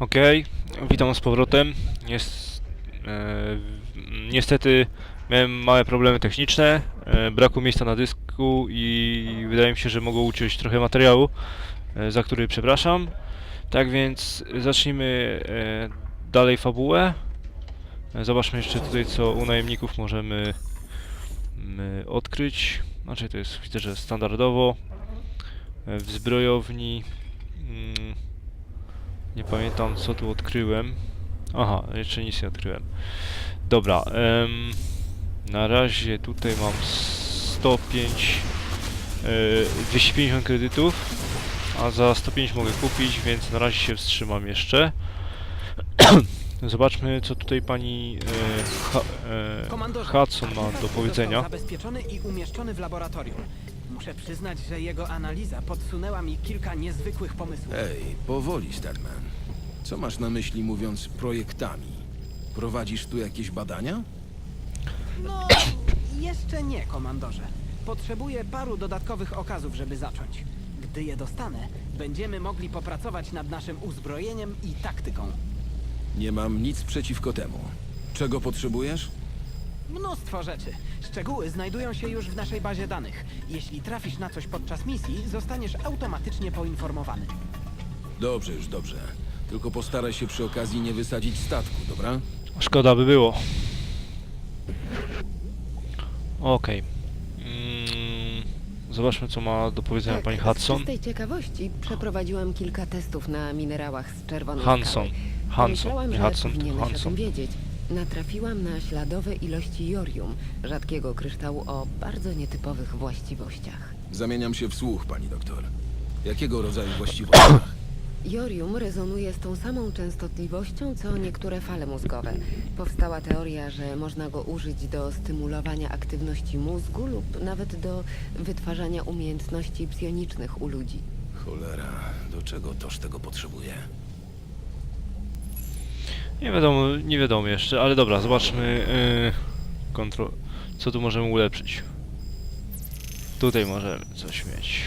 Okej, witam z powrotem. Jest, e, niestety miałem małe problemy techniczne, e, brakło miejsca na dysku i wydaje mi się, że mogło uciąć trochę materiału, e, za który przepraszam. Tak więc zacznijmy e, dalej fabułę. E, Zobaczmy jeszcze tutaj, co u najemników możemy mm, odkryć. Znaczy to jest, widzę, że standardowo. E, W zbrojowni... mm, nie pamiętam co tu odkryłem. Aha, jeszcze nic nie odkryłem. Dobra, em, na razie tutaj mam 105, e, 250 kredytów, a za 105 mogę kupić, więc na razie się wstrzymam jeszcze. Zobaczmy co tutaj pani e, ha, e, Hudson ma do powiedzenia. Zabezpieczony i umieszczony w laboratorium. Muszę przyznać, że jego analiza podsunęła mi kilka niezwykłych pomysłów. Ej, powoli, Starman. Co masz na myśli mówiąc projektami? Prowadzisz tu jakieś badania? No, jeszcze nie, komandorze. Potrzebuję paru dodatkowych okazów, żeby zacząć. Gdy je dostanę, będziemy mogli popracować nad naszym uzbrojeniem i taktyką. Nie mam nic przeciwko temu. Czego potrzebujesz? Mnóstwo rzeczy. Szczegóły znajdują się już w naszej bazie danych. Jeśli trafisz na coś podczas misji, zostaniesz automatycznie poinformowany. Dobrze, już dobrze. Tylko postaraj się przy okazji nie wysadzić statku, dobra? Szkoda by było. Okej. Mm, zobaczmy co ma do powiedzenia Tak, pani Z Hudson. czystej ciekawości przeprowadziłam kilka testów na minerałach z czerwonej Hanson. skały. Hanson. Pomyślałam, Nie że Hudson, tylko powinieneś o Hanson. tym wiedzieć. Natrafiłam na śladowe ilości jorium, rzadkiego kryształu o bardzo nietypowych właściwościach. Zamieniam się w słuch, pani doktor. Jakiego rodzaju właściwościach? Jorium rezonuje z tą samą częstotliwością, co niektóre fale mózgowe. Powstała teoria, że można go użyć do stymulowania aktywności mózgu lub nawet do wytwarzania umiejętności psionicznych u ludzi. Cholera, do czego toż tego potrzebuje? Nie wiadomo, nie wiadomo jeszcze, ale dobra, zobaczmy yy, kontro... co tu możemy ulepszyć. Tutaj możemy coś mieć.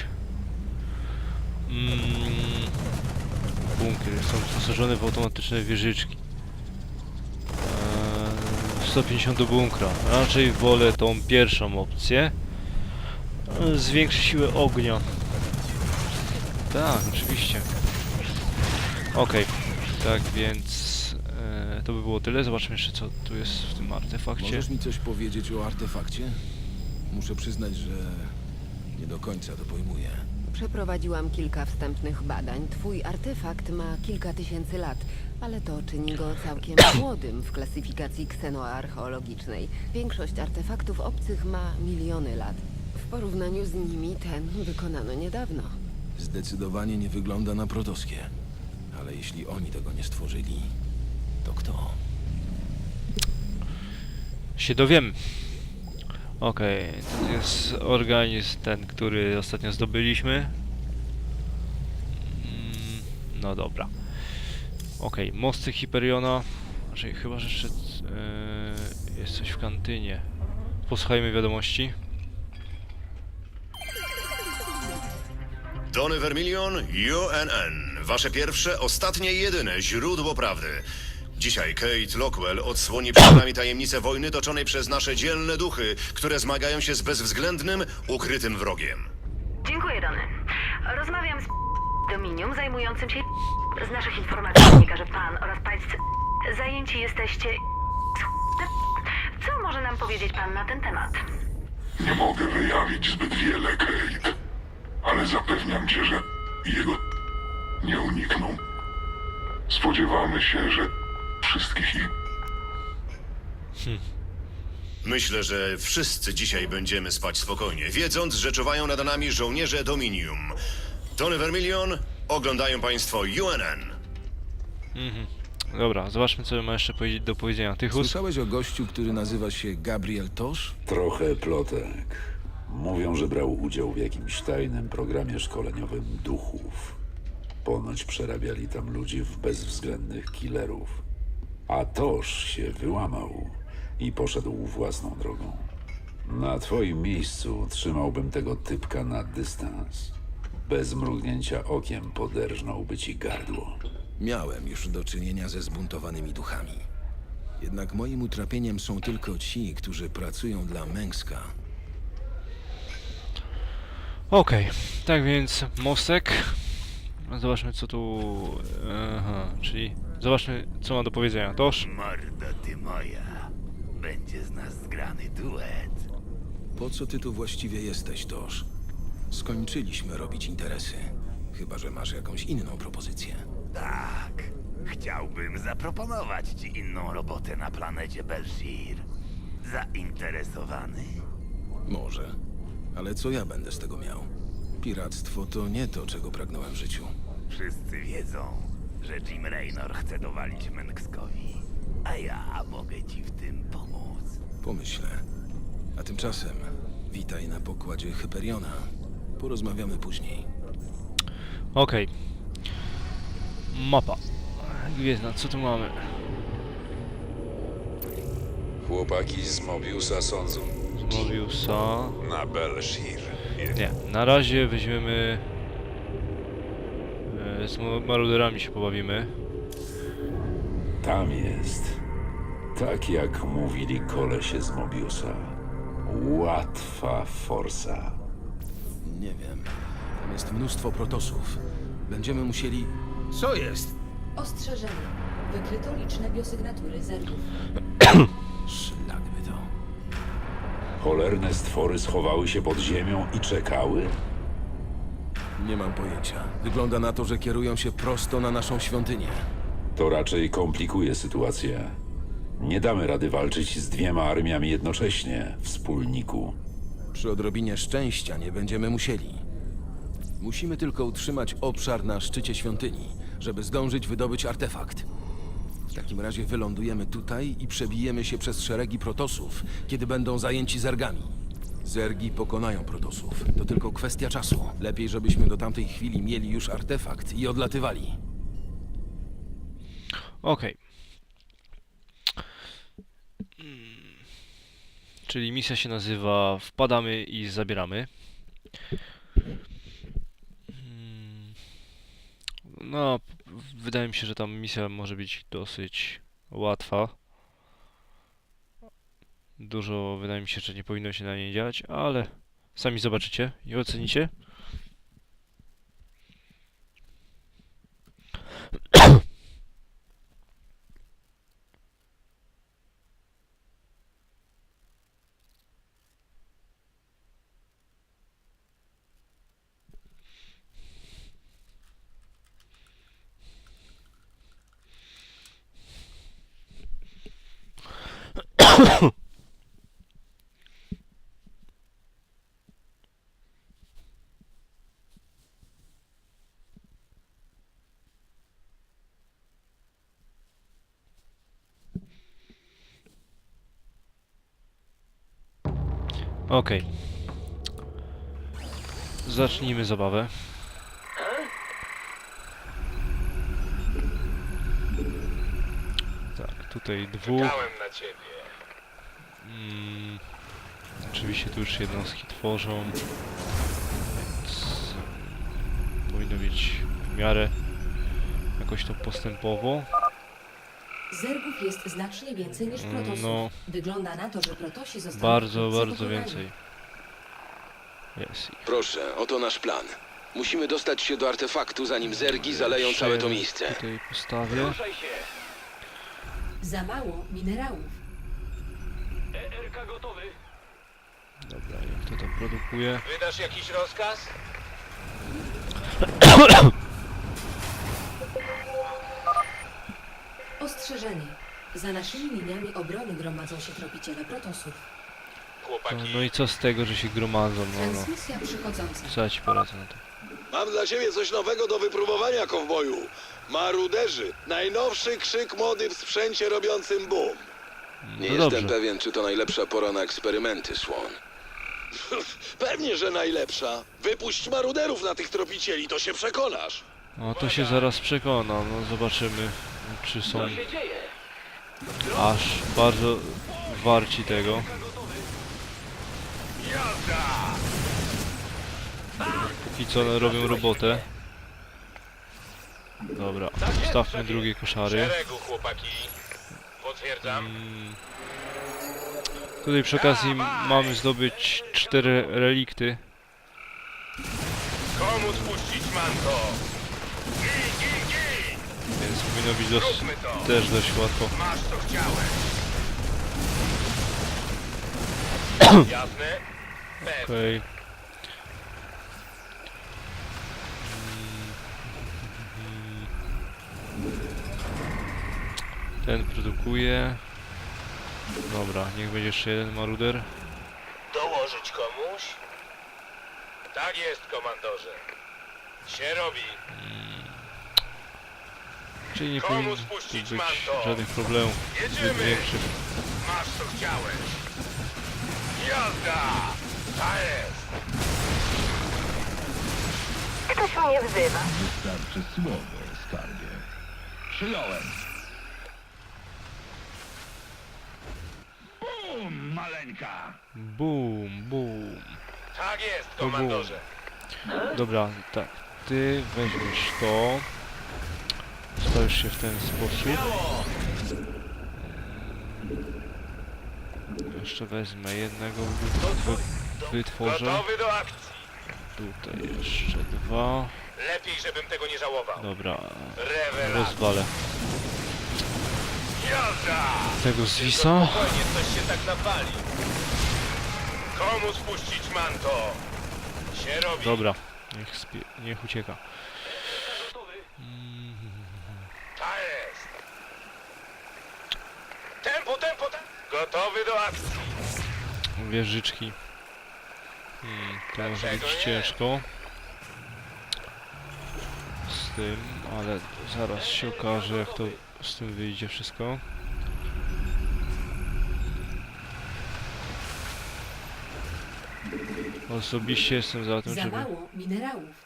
Mm, bunkier są wyposażone w automatyczne wieżyczki. Eee, 150 do bunkra. Raczej wolę tą pierwszą opcję. Eee, Zwiększy siłę ognia. Tak, oczywiście. Okej, tak więc to by było tyle. Zobaczmy jeszcze co tu jest w tym artefakcie. Możesz mi coś powiedzieć o artefakcie? Muszę przyznać, że nie do końca to pojmuję. Przeprowadziłam kilka wstępnych badań. Twój artefakt ma kilka tysięcy lat, ale to czyni go całkiem młodym w klasyfikacji ksenoarcheologicznej. Większość artefaktów obcych ma miliony lat. W porównaniu z nimi ten wykonano niedawno. Zdecydowanie nie wygląda na protoskie. Ale jeśli oni tego nie stworzyli, to kto? Się dowiem. Okej, to jest organizm ten, który ostatnio zdobyliśmy. Mm, no dobra. Okej, mosty Hyperiona. Znaczy, chyba, że jeszcze e, jest coś w kantynie. Posłuchajmy wiadomości. Tony Vermilion, UNN. Wasze pierwsze, ostatnie i jedyne źródło prawdy. Dzisiaj Kate Lockwell odsłoni przed nami tajemnicę wojny toczonej przez nasze dzielne duchy, które zmagają się z bezwzględnym, ukrytym wrogiem. Dziękuję, Dony. Rozmawiam z Dominium zajmującym się... Z naszych informacji wynika, że pan oraz pańscy zajęci jesteście... Co może nam powiedzieć pan na ten temat? Nie mogę wyjawić zbyt wiele, Kate. Ale zapewniam cię, że jego nie unikną. Spodziewamy się, że wszystkich ich Myślę, że wszyscy dzisiaj będziemy spać spokojnie, wiedząc, że czuwają nad nami żołnierze Dominium. Tony Vermilion, oglądają państwo UNN. Dobra, zobaczmy co ma jeszcze powiedzieć do powiedzenia Tychus. Słyszałeś o gościu, który nazywa się Gabriel Tosz? Trochę plotek. Mówią, że brał udział w jakimś tajnym programie szkoleniowym duchów. Ponoć przerabiali tam ludzi w bezwzględnych killerów. A Toż się wyłamał i poszedł własną drogą. Na twoim miejscu trzymałbym tego typka na dystans. Bez mrugnięcia okiem poderżnąłby ci gardło. Miałem już do czynienia ze zbuntowanymi duchami. Jednak moim utrapieniem są tylko ci, którzy pracują dla Mengska. Okej, tak więc mostek. Zobaczmy co tu... Aha, czyli zobaczmy co ma do powiedzenia. Toż. Mordo ty moja, będzie z nas zgrany duet. Po co ty tu właściwie jesteś, Toż? Skończyliśmy robić interesy. Chyba, że masz jakąś inną propozycję. Tak, chciałbym zaproponować ci inną robotę na planecie Belshir. Zainteresowany? Może. Ale co ja będę z tego miał? Piractwo to nie to, czego pragnąłem w życiu. Wszyscy wiedzą, że Jim Raynor chce dowalić Menkskowi. A ja mogę ci w tym pomóc. Pomyślę. A tymczasem witaj na pokładzie Hyperiona. Porozmawiamy później. Okej. Mapa. Gwiezdna, co tu mamy? Chłopaki z Mobiusa sądzą. Z Mobiusa. Na Belshir. Nie, na razie weźmiemy... Z maruderami się pobawimy. Tam jest. Tak jak mówili kolesie z Mobiusa. Łatwa forsa. Nie wiem. Tam jest mnóstwo protosów. Będziemy musieli... Co jest? Ostrzeżenie. Wykryto liczne biosygnatury zergów. Szlak by to. Cholerne stwory schowały się pod ziemią i czekały? Nie mam pojęcia. Wygląda na to, że kierują się prosto na naszą świątynię. To raczej komplikuje sytuację. Nie damy rady walczyć z dwiema armiami jednocześnie, wspólniku. Przy odrobinie szczęścia nie będziemy musieli. Musimy tylko utrzymać obszar na szczycie świątyni, żeby zdążyć wydobyć artefakt. W takim razie wylądujemy tutaj i przebijemy się przez szeregi protosów, kiedy będą zajęci zergami. Zergi pokonają protosów. To tylko kwestia czasu. Lepiej, żebyśmy do tamtej chwili mieli już artefakt i odlatywali. Okej. Mm. Czyli misja się nazywa Wpadamy i zabieramy. Mm. No, wydaje mi się, że tam misja może być dosyć łatwa. Dużo wydaje mi się, że nie powinno się na niej dziać, ale sami zobaczycie i ocenicie. Okej. Zacznijmy zabawę. Tak, tutaj dwóch. na ciebie. Mm, oczywiście tu już jednostki tworzą, więc powinno być w miarę jakoś to postępowo. Zergów jest znacznie więcej niż Mm, protosów. no. Wygląda na to, że protosi zostali Bardzo, bardzo pokonani. więcej. Jest. Proszę, oto nasz plan. Musimy dostać się do artefaktu, zanim zergi zaleją całe to miejsce. Tutaj postawię. Za mało minerałów. Dobra, jak to tam produkuje? Wydasz jakiś rozkaz? Ostrzeżenie. Za naszymi liniami obrony gromadzą się tropiciele protosów. No, no i co z tego, że się gromadzą? No, no. Transmisja przychodząca. Co ja ci poradzę na to? Mam dla ciebie coś nowego do wypróbowania, kowboju. Maruderzy. Najnowszy krzyk mody w sprzęcie robiącym boom. Nie No jestem dobrze. pewien, czy to najlepsza pora na eksperymenty, Swan. Pewnie, że najlepsza. Wypuść maruderów na tych tropicieli, to się przekonasz. No to się zaraz przekonam, no zobaczymy czy są aż bardzo warci tego. Póki co robią robotę. Dobra, ustawmy drugie koszary. Mm. Tutaj przy okazji mamy zdobyć cztery relikty. Komu spuścić manto? Powinno być to! też dość łatwo. Masz co chciałeś. Jasne? Okej. Ten produkuje. Dobra, niech będzie jeszcze jeden maruder. Dołożyć komuś? Tak jest, komandorze. Się robi. Czyli nie Komu powinno spuścić być manto? żadnych problemów zbyt Jedziemy! większych. Masz co chciałeś. Jazda! Ta jest! Ktoś mnie wzywa. Wystarczy słowo, skarbie. Przyjąłem. Bum, maleńka! Boom, boom. Tak jest, bum. komandorze. Dobra, tak. Ty weźmiesz to. Stawisz się w ten sposób. Jeszcze wezmę jednego, wy, wytworzę. Tutaj jeszcze dwa. Lepiej, żebym tego nie żałował. Dobra, rozwalę. Tego zwisa. Spokojnie, coś się tak napali. Komu spuścić manto? Się robi. Dobra, niech, niech ucieka. Ta jest. Tempo, tempo, tempo. Gotowy do akcji. Wieżyczki. Hmm, to może Dlaczego być nie? ciężko. Z tym, ale zaraz się okaże jak to z tym wyjdzie wszystko. Osobiście jestem za tym, Za żeby mało minerałów.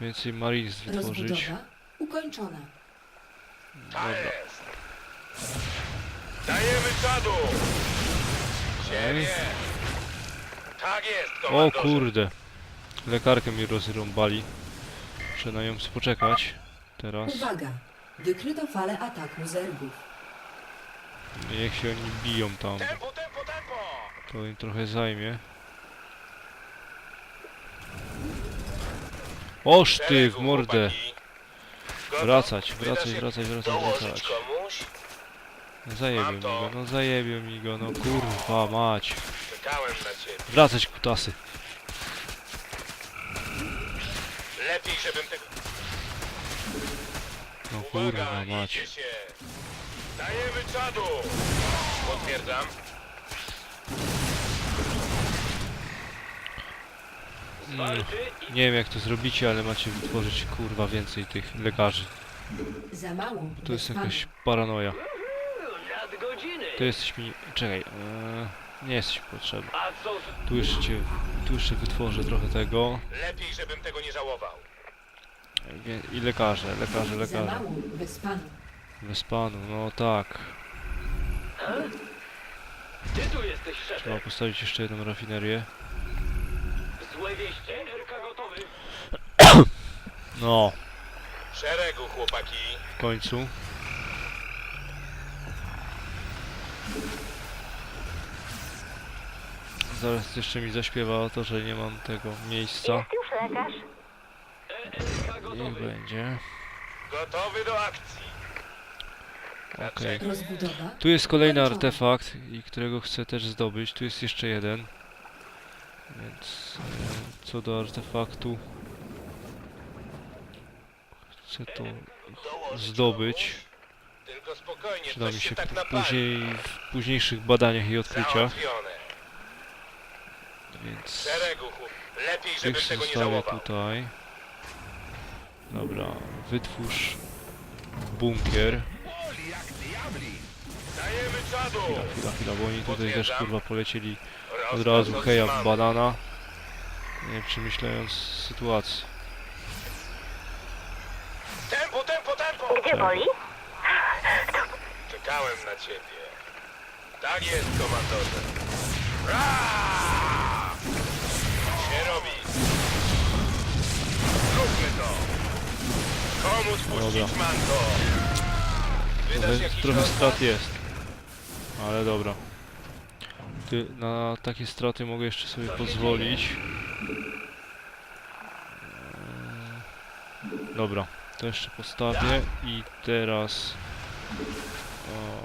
więcej Marines wytworzyć. Rozbudowa ukończona. Dobra. Dajemy czadu. Tak jest, O komandorze. kurde! Lekarkę mi rozrąbali. Muszę na nią poczekać. Teraz. Uwaga! Wykryto falę ataku zergów. Niech się oni biją tam. Tempo, tempo, tempo. To im trochę zajmie. Oż ty w Szeregu, mordę! chłopaki. Gotow? Wracać, wracać, wracać, wracać, wracać. komuś? No zajebią Mam mi go, no zajebią mi go, no kurwa mać. Czekałem na ciebie. Wracać kutasy. Lepiej, żebym tego... No Uwaga, kurwa mać. idzie się. Dajemy czadu. Potwierdzam. Mm, nie wiem jak to zrobicie, ale macie wytworzyć kurwa więcej tych lekarzy. Za mało To jest jakaś paranoja. To jesteś mi... czekaj. Eee, nie jesteś potrzebny. Tu jeszcze, cię- tu jeszcze wytworzę trochę tego. Lepiej, żebym tego nie żałował. I lekarze, lekarze, Za lekarze. mało bezpanu. Bez panu, no tak. Ty tu jesteś szefem. Trzeba postawić jeszcze jedną rafinerię. Złe wieści. RK gotowy. No, Szeregu, chłopaki. w końcu. Zaraz jeszcze mi zaśpiewa o to, że nie mam tego miejsca. Jest już lekarz. RK Niech gotowy. będzie. Gotowy do akcji. Okej. Rozbudowa Tu jest kolejny artefakt, i którego chcę też zdobyć. Tu jest jeszcze jeden. Więc e, co do artefaktu chcę to zdobyć. komuś? Tylko spokojnie, Przyda mi się tak napali. później w późniejszych badaniach i odkryciach. Więc tych zostawię tutaj. Dobra, wytwórz bunkier. Chwila, chwila, chwila, bo oni tutaj też kurwa polecieli od razu heja w banana. Nie przemyślając sytuacji. Tempo, tempo, tempo. Gdzie boli? Czekałem na ciebie. Tak jest, komandorze. Ra! Się robi. Zróbmy to. Komu Dobra. spuścić manto? Wydasz Trochę, jakiś trochę rozkaz? strat jest. Ale dobra. Ty, na takie straty mogę jeszcze sobie pozwolić. Eee, Dobra, to jeszcze postawię i teraz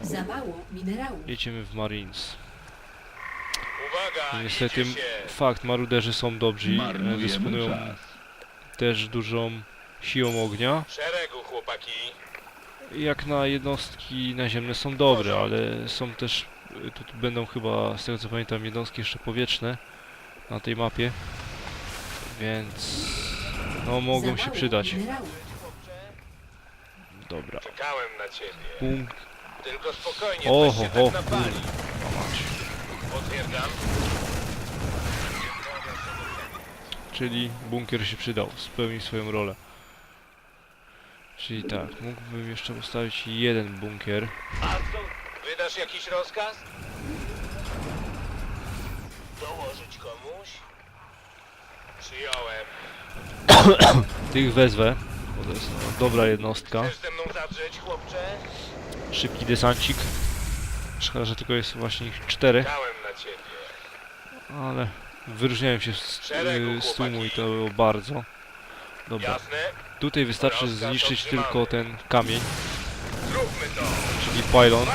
o, Za mało minerałów. jedziemy w Marines. Uwaga, niestety fakt, maruderzy są dobrzy, e, Marnujemy dysponują czas. też dużą siłą ognia. Szeregu, chłopaki. Jak na jednostki naziemne są dobre, ale są też, tu tu będą chyba, z tego co pamiętam, jednostki jeszcze powietrzne na tej mapie, więc no mogą się przydać. Dobra. Czekałem na ciebie. Punkt. Tylko spokojnie, O, coś ho, się ho, tak napali. Potwierdzam. Czyli bunkier się przydał, spełnił swoją rolę. Czyli tak, mógłbym jeszcze postawić jeden bunkier. Wydasz jakiś rozkaz? Dołożyć komuś? Przyjąłem. Tych wezwę, bo to jest no, dobra jednostka. Chcesz ze mną zadrzeć, chłopcze? Szybki desancik. Szkoda, że tylko jest właśnie ich. Czekałem na ciebie. Ale wyróżniałem się z, y, z tłumu i to było bardzo. Dobra, Jasne? tutaj wystarczy zniszczyć tylko ten kamień, Zróbmy to! czyli pylon!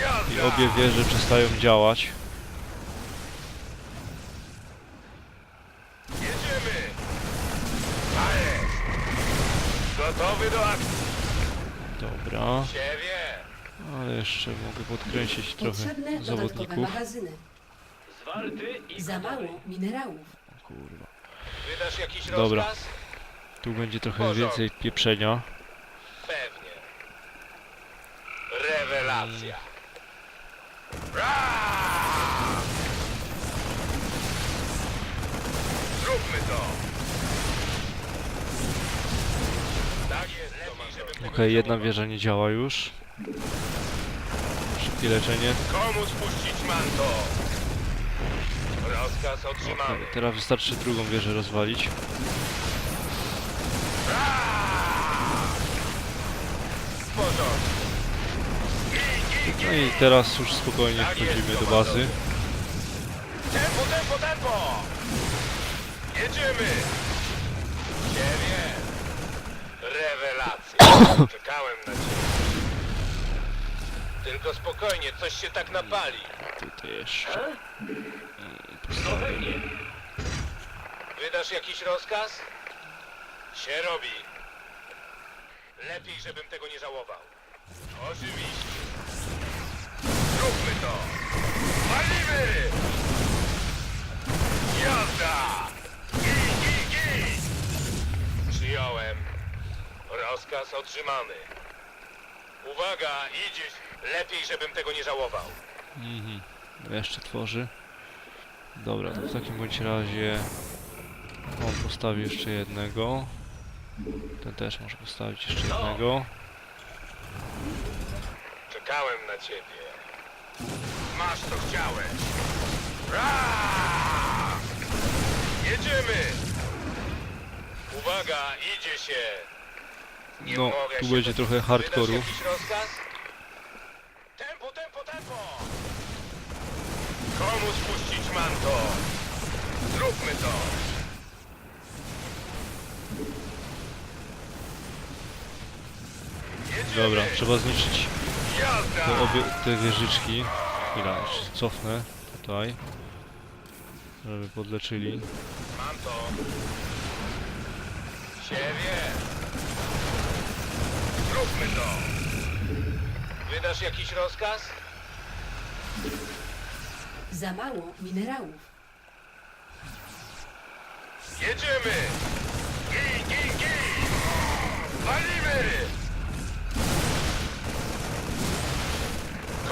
Jazda! i obie wieże przestają działać. Jedziemy! Gotowy do akcji! Dobra, ale jeszcze mogę podkręcić trochę Potrzebne dodatkowe zawodników. magazyny. Zwarty i Za mało minerałów. Kurwa. Wydasz jakiś Dobra. rozkaz? Tu będzie trochę Porządku. więcej pieprzenia. Pewnie. Rewelacja. Zróbmy to! Tak jest, Okej, jedna wieża nie działa już. Szybkie leczenie. Komu spuścić manto? Rozkaz otrzymany. Teraz wystarczy drugą wieżę rozwalić. W porządku. No i teraz już spokojnie wchodzimy do bazy. Tempo, tempo, tempo! Jedziemy! Ciebie! Rewelacja! Czekałem na ciebie. Tylko spokojnie, coś się tak napali. Tutaj jeszcze. No pewnie. Wydasz jakiś rozkaz? Się robi. Lepiej, żebym tego nie żałował. Oczywiście. Zróbmy to! Walimy! Jazda! Gij, gij, gij! Przyjąłem. Rozkaz otrzymany. Uwaga, idziesz. Lepiej, żebym tego nie żałował. Mhm. Jeszcze tworzy. Dobra, to w takim bądź razie on postawi jeszcze jednego. Ten też może postawić jeszcze jednego. Czekałem na ciebie. Masz co chciałeś. Ra! Jedziemy! Uwaga, idzie się! Nie No, mogę tu się będzie trochę Wydasz hardkoru. jakiś rozkaz? Tempo, tempo, tempo! Komu spuścić manto? Zróbmy to! Jedziemy! Dobra, trzeba zniszczyć! Te obie te wieżyczki. Chwila, jeszcze cofnę tutaj. Żeby podleczyli. Mam to. Siebie. Zróbmy to. Wydasz jakiś rozkaz? Za mało minerałów. Jedziemy! Gij, gij, gij! Walimy!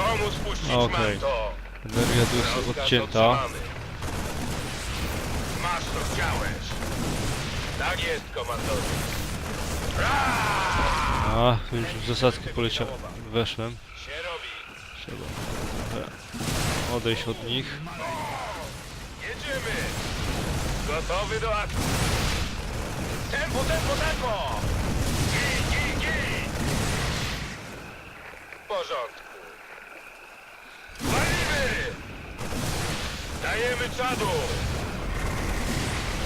Komu spuścić Okej. manto? Energia tu jest Rozkaz odcięta. otrzymany. Masz co chciałeś. Tak jest, komandorze. A, już w zasadzkę poleciałem. Weszłem. Się robi. Trzeba trochę odejść od nich. Jedziemy! Gotowy do akcji. Tempo, tempo, tempo! Gij, gij, gij! W porządku. Walimy! Dajemy czadu!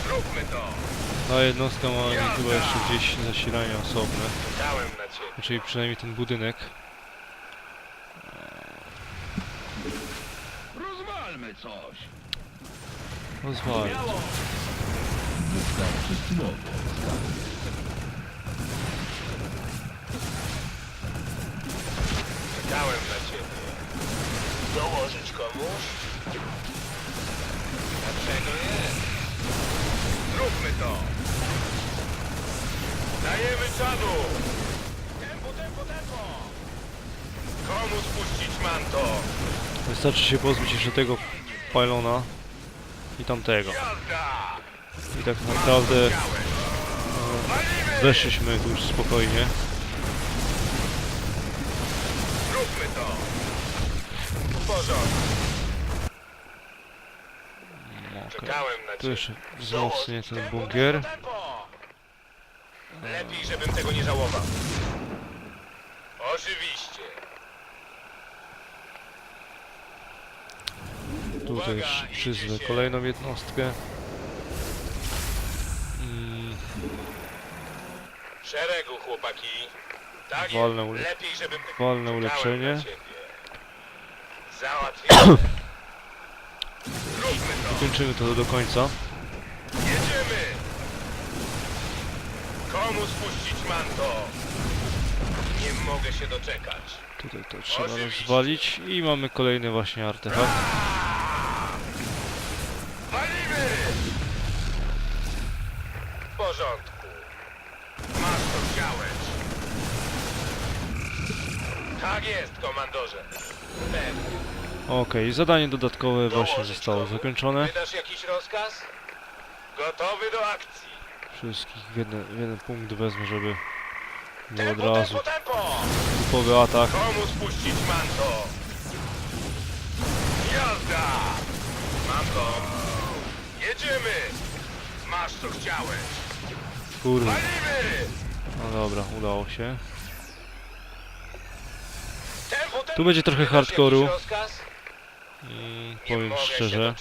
Zróbmy to! Ta jednostka ma chyba jeszcze gdzieś zasilanie osobne. Czekałem na ciebie. Czyli przynajmniej ten budynek. Rozwalmy coś. Pozwolę. Wystarczy słowo. Czekałem Wystarczy się pozbyć jeszcze tego pylona i tamtego. I tak naprawdę Walimy! weszliśmy tu już spokojnie. Zróbmy to! W porządku. Na Tu jeszcze wzmocnię ten bunkier. Lepiej, żebym tego nie żałował. Oczywiście. Tutaj już przyzwę kolejną jednostkę. Mm, szeregu, chłopaki. Tak Wolne ule- Lepiej, żebym wolne czekałem ulepszenie. na ciebie. Załatwione. Zróbmy to. kończymy to do końca. Jedziemy! Komu spuścić manto? Nie mogę się doczekać. Tutaj to trzeba rozwalić i mamy kolejny właśnie artefakt. Porządku. Masz to chciałeś. Tak jest, komandorze. Pewnie. Okej, zadanie dodatkowe właśnie Dołożyć zostało komu? zakończone. Wydasz jakiś rozkaz? Gotowy do akcji. Wszystkich w jeden, w jeden punkt wezmę, żeby było od Tempo, razu tempo, tempo! typowy atak. Komu spuścić manto? Jazda! Mam to. Jedziemy! Masz co chciałeś. Walimy! no dobra, udało się. Tu będzie trochę hardkoru. I powiem szczerze,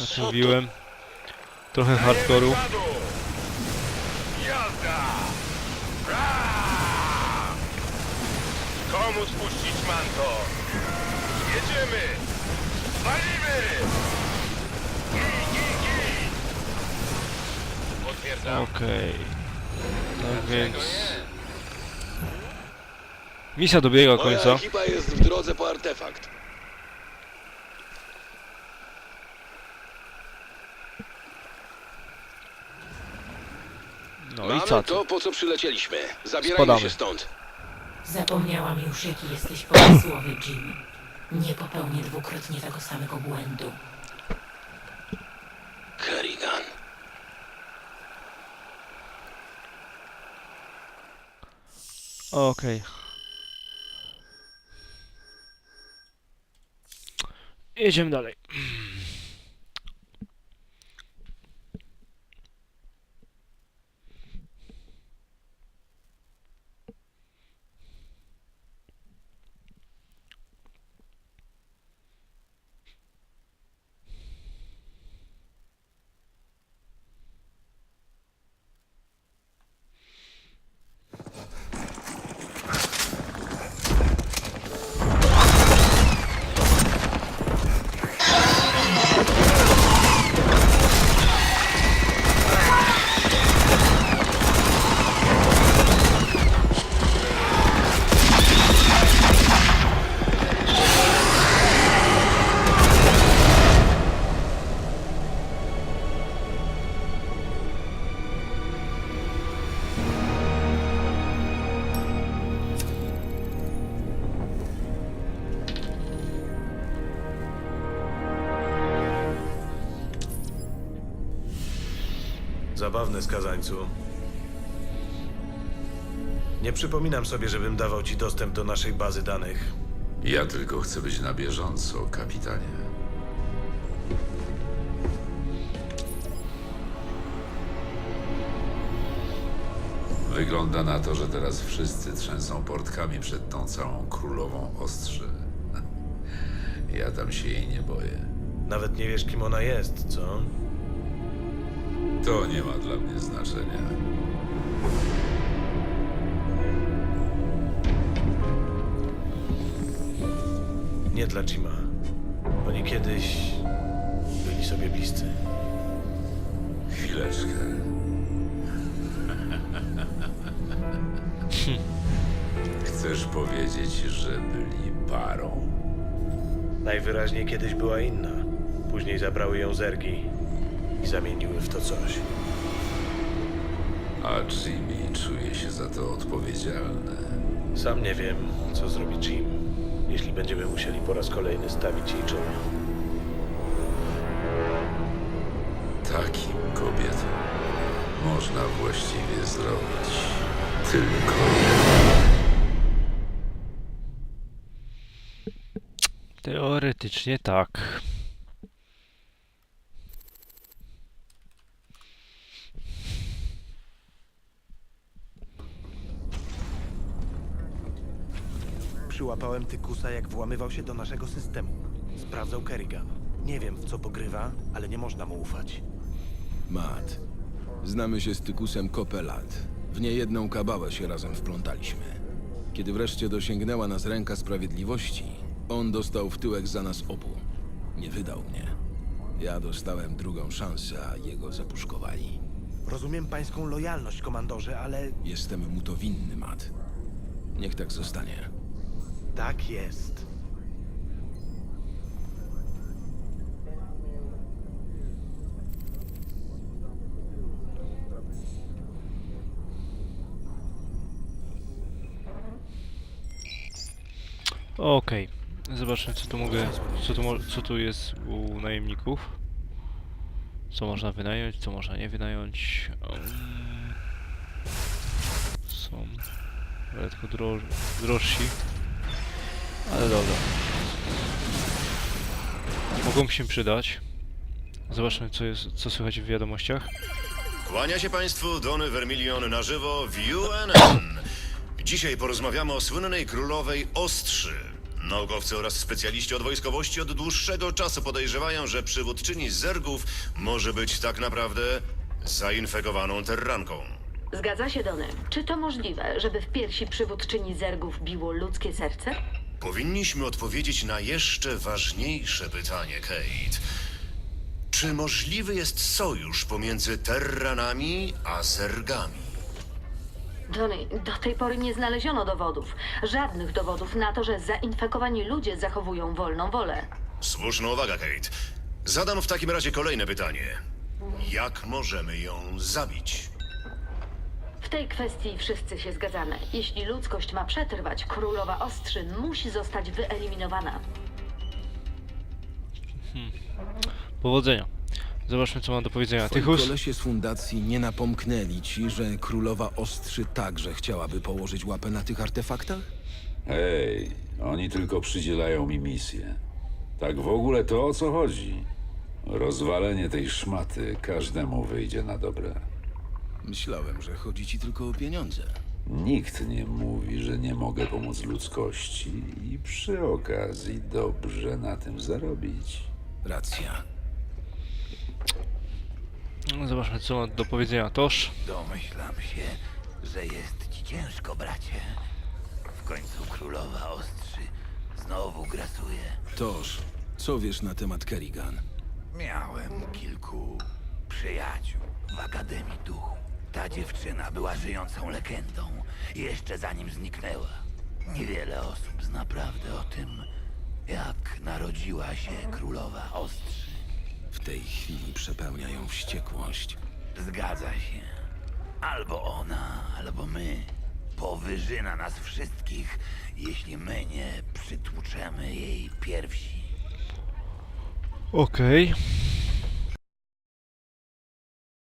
jak mówiłem, trochę hardkoru. Komu spuścić manto? Jedziemy! Walimy! Gij, gij, gij! Potwierdzam. Okej. Tak więc Dlaczego nie? misja dobiega Moja końca. ekipa jest w drodze po artefakt. No i Mamy co? to, po co przylecieliśmy. Zabierajmy Spadamy. się stąd. Zapomniałam już, jaki jesteś pomysłowy, Jim. Nie popełnię dwukrotnie tego samego błędu. Kerrigan. Okej. Jedziemy dalej. podobny, skazańcu. Nie przypominam sobie, żebym dawał ci dostęp do naszej bazy danych. Ja tylko chcę być na bieżąco, kapitanie. Wygląda na to, że teraz wszyscy trzęsą portkami przed tą całą królową ostrzy. Ja tam się jej nie boję. Nawet nie wiesz, kim ona jest, co? To nie ma dla mnie znaczenia. Nie dla Jima. Oni kiedyś byli sobie bliscy. Chwileczkę. Chcesz powiedzieć, że byli parą? Najwyraźniej kiedyś była inna. Później zabrały ją zergi i zamieniły w to coś. A Jimmy czuje się za to odpowiedzialny. Sam nie wiem, co zrobi Jim, jeśli będziemy musieli po raz kolejny stawić jej czoło. Takim kobietom można właściwie zrobić tylko jedno. Teoretycznie tak. Przyłapałem Tykusa, jak włamywał się do naszego systemu. Sprawdzał Kerrigan. Nie wiem, w co pogrywa, ale nie można mu ufać. Matt, znamy się z Tykusem kopę lat. W niejedną kabałę się razem wplątaliśmy. Kiedy wreszcie dosięgnęła nas ręka sprawiedliwości, on dostał w tyłek za nas obu. Nie wydał mnie. Ja dostałem drugą szansę, a jego zapuszkowali. Rozumiem pańską lojalność, komandorze, ale Jestem mu to winny, Matt. Niech tak zostanie. Tak jest. Okej. Zobaczmy co tu mogę. Co tu, co tu jest u najemników. Co można wynająć, co można nie wynająć. Są lekko droż, drożsi. Ale dobra. Mogą się przydać. Zobaczmy co jest, co słychać w wiadomościach. Kłania się Państwu Dony Vermilion na żywo w UNN. Dzisiaj porozmawiamy o słynnej królowej Ostrzy. Naukowcy oraz specjaliści od wojskowości od dłuższego czasu podejrzewają, że przywódczyni Zergów może być tak naprawdę zainfekowaną terranką. Zgadza się, Dony. Czy to możliwe, żeby w piersi przywódczyni zergów biło ludzkie serce? Powinniśmy odpowiedzieć na jeszcze ważniejsze pytanie, Kate. Czy możliwy jest sojusz pomiędzy Terranami a Zergami? Dony, do tej pory nie znaleziono dowodów. Żadnych dowodów na to, że zainfekowani ludzie zachowują wolną wolę. Słuszna uwaga, Kate. Zadam w takim razie kolejne pytanie. Jak możemy ją zabić? W tej kwestii wszyscy się zgadzamy. Jeśli ludzkość ma przetrwać, królowa Ostrzyn musi zostać wyeliminowana. Powodzenia. Zobaczmy co mam do powiedzenia. Twoi Tychus? kolesie z fundacji nie napomknęli ci, że królowa Ostrzy także chciałaby położyć łapę na tych artefaktach? Hej, oni tylko przydzielają mi misję. Tak w ogóle to o co chodzi? Rozwalenie tej szmaty każdemu wyjdzie na dobre. Myślałem, że chodzi ci tylko o pieniądze. Nikt nie mówi, że nie mogę pomóc ludzkości i przy okazji dobrze na tym zarobić. Racja. No, Zobaczmy co ma do powiedzenia Tosz. Domyślam się, że jest ci ciężko, bracie. W końcu królowa ostrzy znowu grasuje. Toż, co wiesz na temat Kerrigan? Miałem kilku przyjaciół w Akademii Duchu. Ta dziewczyna była żyjącą legendą, jeszcze zanim zniknęła. Niewiele osób zna prawdę o tym, jak narodziła się królowa ostrzy. W tej chwili przepełnia ją wściekłość. Zgadza się. Albo ona, albo my. Powyżyna nas wszystkich, jeśli my nie przytłuczemy jej piersi. Okej.